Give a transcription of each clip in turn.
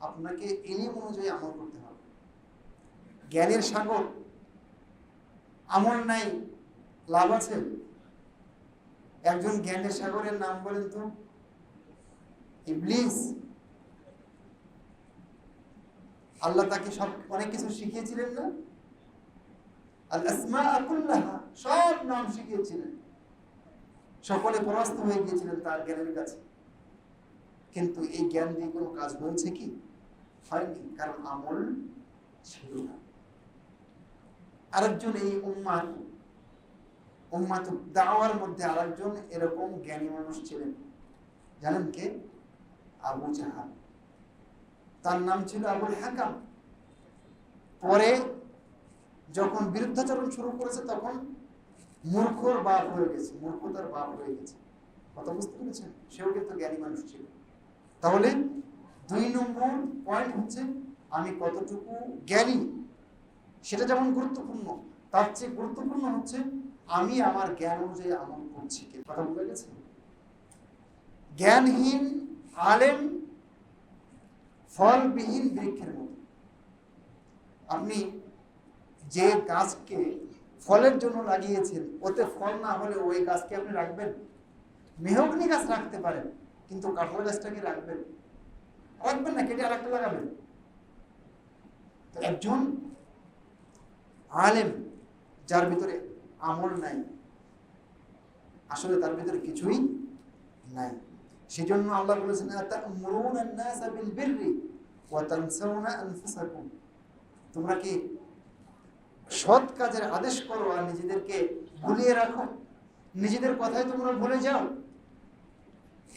আপনাকে এলিম অনুযায়ী আমল করতে হবে। জ্ঞানের সাগর আমল নাই, লাভ আছে? একজন জ্ঞানের সাগরের নাম বলেন তো, ইবলিস। আল্লাহ তাকে সব, অনেক কিছু শিখিয়েছিলেন না? সব নাম শিখিয়েছিলেন। সকলে পরাস্ত হয়ে গিয়েছিলেন তার জ্ঞানের কাছে। কিন্তু এই জ্ঞান দিয়ে কোনো কাজ হয়েছে কি? হয়নি কারণ আমল ছিল না। আরেকজন এই উম্মার উম্মাত দাওয়ার মধ্যে আরেকজন এরকম জ্ঞানী মানুষ ছিলেন। জানেন কে? আবু জাহাল। তার নাম ছিল আবুল হাকাম। পরে যখন বিরুদ্ধাচরণ শুরু করেছে, তখন মূর্খর বাপ হয়ে গেছে, মূর্খতার বাপ হয়ে গেছে। কথা বুঝতে পেরেছেন? সেও কিন্তু জ্ঞানী মানুষ ছিল। তাহলে দুই নম্বর পয়েন্ট হচ্ছে আমি কতটুকু জ্ঞানী? সেটা যেমন গুরুত্বপূর্ণ, তার চেয়ে গুরুত্বপূর্ণ হচ্ছে আমি আমার জ্ঞান অনুযায়ী আমল করছি কি? কথা বুঝে গেছে জ্ঞানহীন আলেম ফলবিহীন বৃক্ষের মতো। আপনি যে গাছকে ফলের জন্য লাগিয়েছেন, ওতে ফল না হলে ওই গাছকে আপনি রাখবেন? মেহগনি গাছ রাখতে পারেন, কিন্তু কাঁঠাল গাছটাকে রাখবেন? রাখবেন না কেটে আরেকটা লাগাবেন। একজন আলেম যার ভিতরে আমল নাই, আসলে তার ভিতরে কিছুই নাই। সেজন্য আল্লাহ বলেছেন তোমরা কি সৎ কাজের আদেশ করো আর নিজেদেরকে ভুলিয়ে রাখো? নিজেদের কথায় তোমরা ভুলে যাও?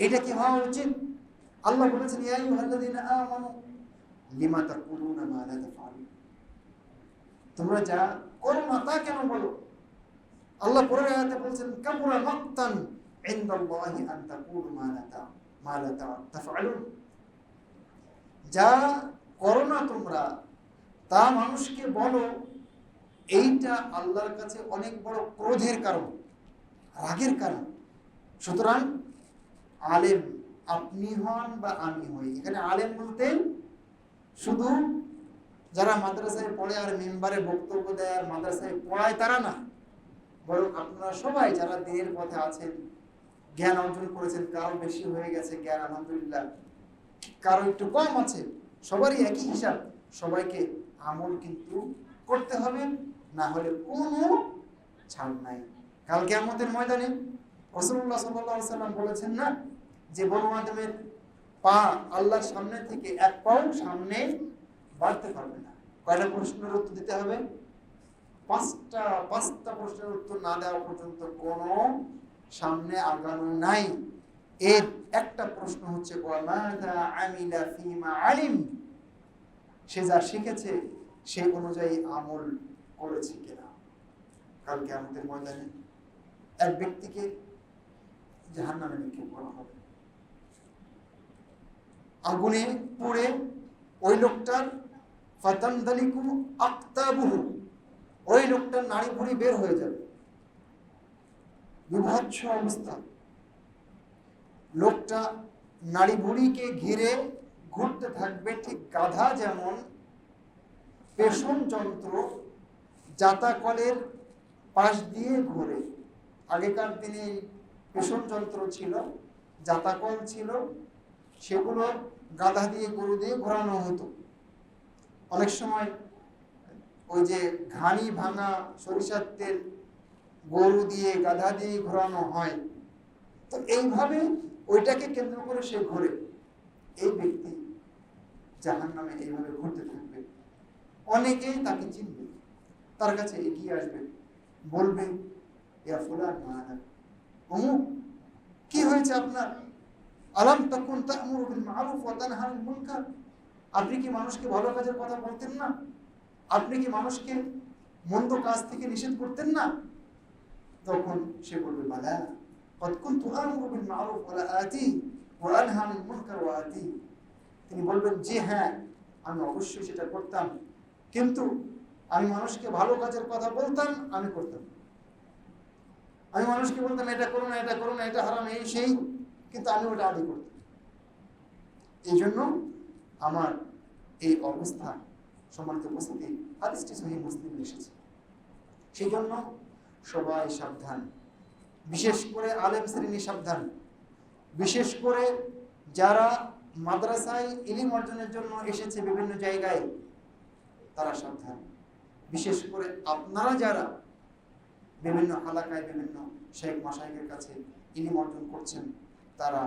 এটা কি হওয়া উচিত? আল্লাহ বলেছেন তোমরা যা করো না তা কেন বলো? আল্লাহ আয়াতে বলছেন মাক্তান ইনদাল্লাহি আন মা লা তা, মা লা তাফআলুন। যা করো না তোমরা, তা মানুষকে বলো, এইটা আল্লাহর কাছে অনেক বড় ক্রোধের কারণ, রাগের কারণ। সুতরাং আলেম আপনি হন বা আমি হই। এখানে আলেম বলতে শুধু যারা মাদ্রাসায় পড়ে আর মেম্বারে বক্তব্য দেয় আর মাদ্রাসায় পড়ায় তারা না, বরং আপনারা সবাই যারা দিনের পথে আছেন, জ্ঞান অর্জন করেছেন, কারও বেশি হয়ে গেছে জ্ঞান, আলহামদুলিল্লাহ। কারও একটু কম আছে, সবারই একই হিসাব, সবাইকে আমল কিন্তু করতে হবে, না হলে কোনো ছাড় নাই। কালকে আমাদের ময়দানে রসুল্লাহ সাল্লাহ সাল্লাম বলেছেন না যে বনু আদমের পা আল্লাহর সামনে থেকে এক পাও সামনে বাড়তে পারবে না। কয়টা প্রশ্নের উত্তর দিতে হবে? পাঁচটা পাঁচটা প্রশ্নের উত্তর না দেওয়া পর্যন্ত কোনো সামনে আগানো নাই। এর একটা প্রশ্ন হচ্ছে আলিম? সে যা শিখেছে সেই অনুযায়ী আমল করেছে কিনা। কালকে আমাদের ময়দানে এক ব্যক্তিকে জাহান নামে নিক্ষেপ করা হবে। আগুনে পুড়ে ওই লোকটার ফাতান্দালিকু আক্তাবুহু। ওই লোকটার নাড়ি ভুড়ি বের হয়ে যাবে। বিভৎস অবস্থা। লোকটা নাড়ি ভুড়িকে ঘিরে ঘুরতে থাকবে ঠিক গাধা যেমন পেশন যন্ত্র জাতাকলের পাশ দিয়ে ঘোরে। আগেকার দিনে পেশন যন্ত্র ছিল, জাতাকল ছিল সেগুলো গাধা দিয়ে, গরু দিয়ে ঘোরানো হতো। অনেক সময় ওই যে ঘানি ভাঙা সরিষার তেল গরু দিয়ে, গাধা দিয়ে ঘোরানো হয়। তো এইভাবে ওইটাকে কেন্দ্র করে সে ঘোরে। এই ব্যক্তি জাহান নামে এইভাবে ঘুরতে থাকবে। অনেকেই তাকে চিনবে, তার কাছে এগিয়ে আসবে। বলবে, ইয়া ফুলান মাহানা অমুক, কি হয়েছে আপনার? আলাম তখন তা'মুরু বিল মা'রুফ ওয়া তানহা আনিল মুনকার আপনি কি মানুষকে ভালো কাজের কথা বলতেন না আপনি কি মানুষকে মন্দ কাজ থেকে নিষেধ করতেন না তখন সে বলবে বালা قد كنت آمر بالمعروف ولا آتي وأنهى عن المنكر وآتي তিনি বলবেন যে হ্যাঁ আমি অবশ্যই সেটা করতাম কিন্তু আমি মানুষকে ভালো কাজের কথা বলতাম আমি করতাম আমি মানুষকে বলতাম এটা করো না এটা করো না এটা হারাম এই সেই কিন্তু আমি ওটা আদি করতাম এই জন্য আমার এই অবস্থা, সম্মানিত উপস্থিতি, হাদিসটি সহি মুসলিম এসেছে। সেই জন্য সবাই সাবধান। বিশেষ করে আলেম শ্রেণি সাবধান। বিশেষ করে যারা মাদ্রাসায় ইলিম অর্জনের জন্য এসেছে বিভিন্ন জায়গায়, তারা সাবধান। বিশেষ করে আপনারা যারা বিভিন্ন এলাকায় বিভিন্ন শেখ মাসাইকের কাছে ইলিম অর্জন করছেন তারা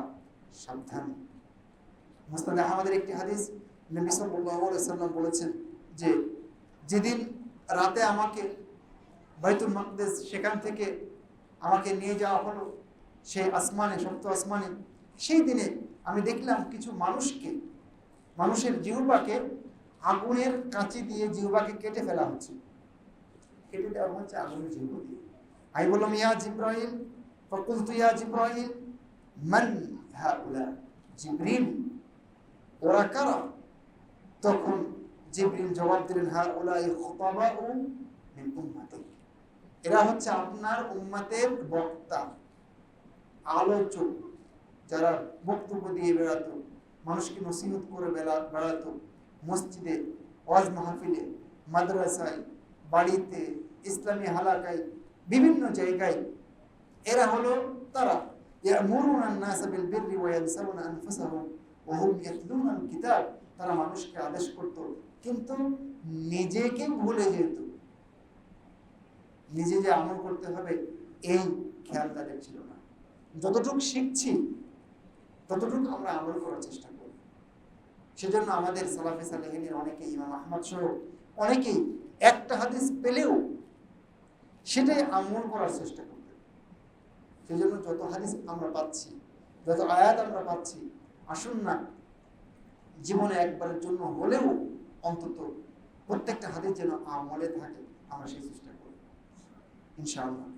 সাবধান। মুস্তাদ আহমদের একটি হাদিস নবী সাল্লাম বলেছেন যে, যেদিন রাতে আমাকে বাইতুল মাকদেস সেখান থেকে আমাকে নিয়ে যাওয়া হলো, সেই আসমানে, সপ্ত আসমানে, সেই দিনে আমি দেখলাম কিছু মানুষকে, মানুষের জিহ্বাকে আগুনের কাঁচি দিয়ে জিহ্বাকে কেটে ফেলা হচ্ছে। কেটে দেওয়া হচ্ছে আগুনের জিহ্বা দিয়ে। আমি বললাম, ইয়া জিব্রাইল ফকুলতু ইয়া জিব্রাইল মান হাউলা জিব্রিল ওরা কারা তখন জিব্রিল জবাব দিলেন হা উলাই খুতাবাউ মিন উম্মাতিক এরা হচ্ছে আপনার উম্মাতের বক্তা আলোচক যারা বক্তব্য দিয়ে বেড়াতো মানুষকে নসিহত করে বেড়া বেড়াতো মসজিদে ওয়াজ মাহফিলে, মাদ্রাসায়, বাড়িতে, ইসলামী হালাকায়, বিভিন্ন জায়গায়, এরা হলো তারা। ইয়ামুরুনা আন-নাসা বিল বিররি ওয়া ইয়ানসাউনা আনফুসাহুম ওয়া হুম ইয়াতলুনা কিতাব তারা মানুষকে আদেশ করত। কিন্তু নিজেকে ভুলে যেত। নিজে যে আমল করতে হবে, এই খেয়াল তাদের ছিল না। যতটুকু শিখছি, ততটুকু আমরা আমল করার চেষ্টা করি। সেজন্য আমাদের সালাফে সালেহিনের অনেকেই ইমাম আহমদ সহ অনেকেই একটা হাদিস পেলেও সেটাই আমল করার চেষ্টা করতেন সেজন্য যত হাদিস আমরা পাচ্ছি, যত আয়াত আমরা পাচ্ছি, আসুন না, জীবনে একবারের জন্য হলেও অন্তত প্রত্যেকটা হাদিস যেন আমলে থাকে, আমরা সেই চেষ্টা করি ইনশাআল্লাহ।